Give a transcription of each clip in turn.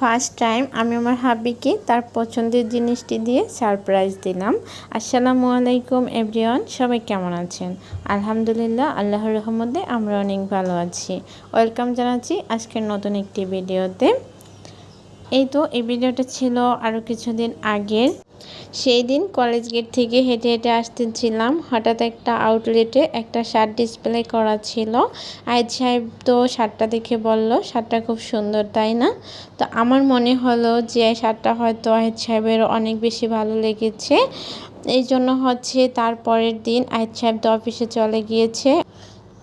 First time আমি আমার হাবিকে তার পছন্দের জিনিসটি দিয়ে সারপ্রাইজ দিলাম। আসসালামু আলাইকুম এভরিওয়ান সবাই কেমন আছেন? আলহামদুলিল্লাহ, আল্লাহর রহমতে আমরা অনেক ভালো আছি। ওয়েলকাম জানাচ্ছি আজকের নতুন একটি ভিডিওতে এই তো, এই ভিডিওটা ছিল আরও কিছুদিন আগের। সেই দিন কলেজ গেট থেকে হেঁটে হেঁটে আসতেছিলাম। হঠাৎ একটা আউটলেটে একটা শার্ট ডিসপ্লে করা ছিল। আইজ সাহেব তো শার্টটা দেখে বলল শার্টটা খুব সুন্দর, তাই না? তো আমার মনে হলো যে শার্টটা হয়তো আহিদ সাহেবের অনেক বেশি ভালো লেগেছে। এই জন্য হচ্ছে তার পরের দিন আহিদ সাহেব তো অফিসে চলে গিয়েছে।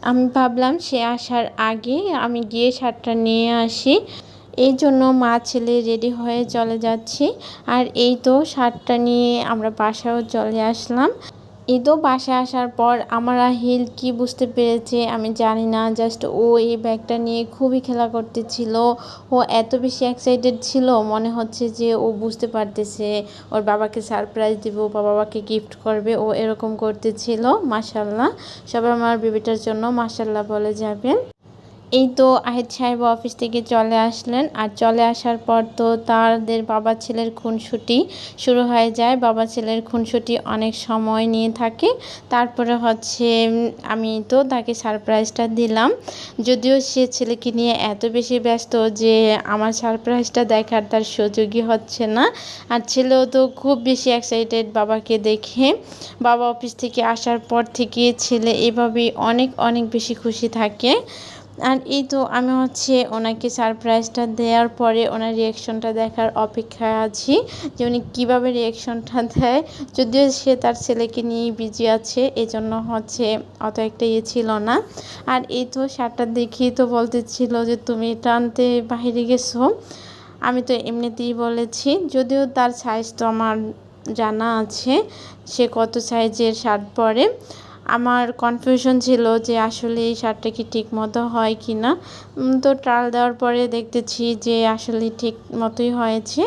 আমি ভাবলাম সে আসার আগে আমি গিয়ে শার্টটা নিয়ে আসি। এই জন্য মা ছেলে রেডি হয়ে চলে যাচ্ছি। আর এই তো শার্টটা নিয়ে আমরা বাসাও চলে আসলাম। এই তো বাসায় আসার পর আমার হিল কি বুঝতে পেরেছে আমি জানি না জাস্ট ও এই ব্যাগটা নিয়ে খুবই খেলা করতেছিল। ও এত বেশি এক্সাইটেড ছিল, মনে হচ্ছে যে ও বুঝতে পারতেছে। ওর বাবাকে সারপ্রাইজ দিব, বা বাবাকে গিফট করবে, ও এরকম করতেছিল মাসাল্লাহ সবাই আমার বেবিটার জন্য মাসাল্লাহ বলে যাবেন। এই তো আহিদ সাহেব অফিস থেকে চলে আসলেন। আর চলে আসার পর তো তাদের বাবা ছেলের খুনসুটি শুরু হয়ে যায়। বাবা ছেলের খুনসুটি অনেক সময় নিয়ে থাকে। তারপরে হচ্ছে আমি তো তাকে সারপ্রাইজটা দিলাম। যদিও সে ছেলেকে নিয়ে এত বেশি ব্যস্ত যে আমার সারপ্রাইজটা দেখার তার সুযোগই হচ্ছে না। আর ছেলেও তো খুব বেশি এক্সাইটেড বাবাকে দেখে। বাবা অফিস থেকে আসার পর থেকে ছেলে এভাবেই অনেক অনেক বেশি খুশি থাকে। আর এই তো আমি হচ্ছে ওনাকে সারপ্রাইজটা দেওয়ার পরে ওনার রিয়াকশনটা দেখার অপেক্ষায় আছি যে উনি কীভাবে রিয়াকশনটা দেয়। যদিও সে তার ছেলেকে নিয়েই বিজি আছে এই জন্য হচ্ছে অত একটা ইয়ে ছিল না। আর এই তো শার্টটা দেখেই তো বলতেছিল যে, তুমি টানতে বাহিরে গেছো? আমি তো এমনিতেই বলেছি, যদিও তার সাইজ তো আমার জানা আছে, সে কত সাইজের শার্ট পরে। আমার কনফিউশন ছিল যে আসলে এই শার্টটা কি ঠিক মতো হয় কি না তো ট্রাল দেওয়ার পরে দেখতেছি যে আসলে ঠিক মতোই হয়েছে।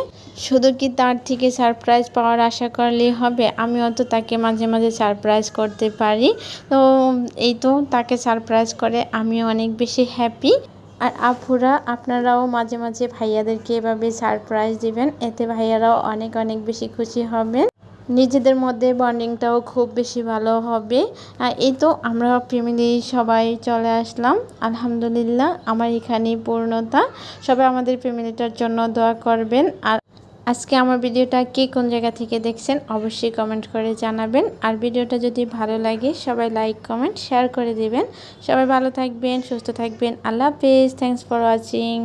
শুধু কি তার থেকে সারপ্রাইজ পাওয়ার আশা করলেই হবে? আমি অত তাকে মাঝে মাঝে সারপ্রাইজ করতে পারি। তো, এই তো তাকে সারপ্রাইজ করে আমি অনেক বেশি হ্যাপি আর আপুরা, আপনারাও মাঝে মাঝে ভাইয়াদেরকে এভাবে সারপ্রাইজ দিবেন। এতে ভাইয়ারাও অনেক অনেক বেশি খুশি হবেন। নিজেদের মধ্যে বন্ডিংটাও খুব বেশি ভালো হবে। এই তো আমরা ফ্যামিলি সবাই চলে আসলাম। আলহামদুলিল্লাহ, আমার এখানেই পূর্ণতা। সবাই আমাদের ফ্যামিলিটার জন্য দোয়া করবেন। আর আজকে আমার ভিডিওটা কে কোন জায়গা থেকে দেখছেন অবশ্যই কমেন্ট করে জানাবেন। আর ভিডিওটা যদি ভালো লাগে, সবাই লাইক কমেন্ট শেয়ার করে দিবেন। সবাই ভালো থাকবেন, সুস্থ থাকবেন। আল্লাহ হাফেজ। Thanks for watching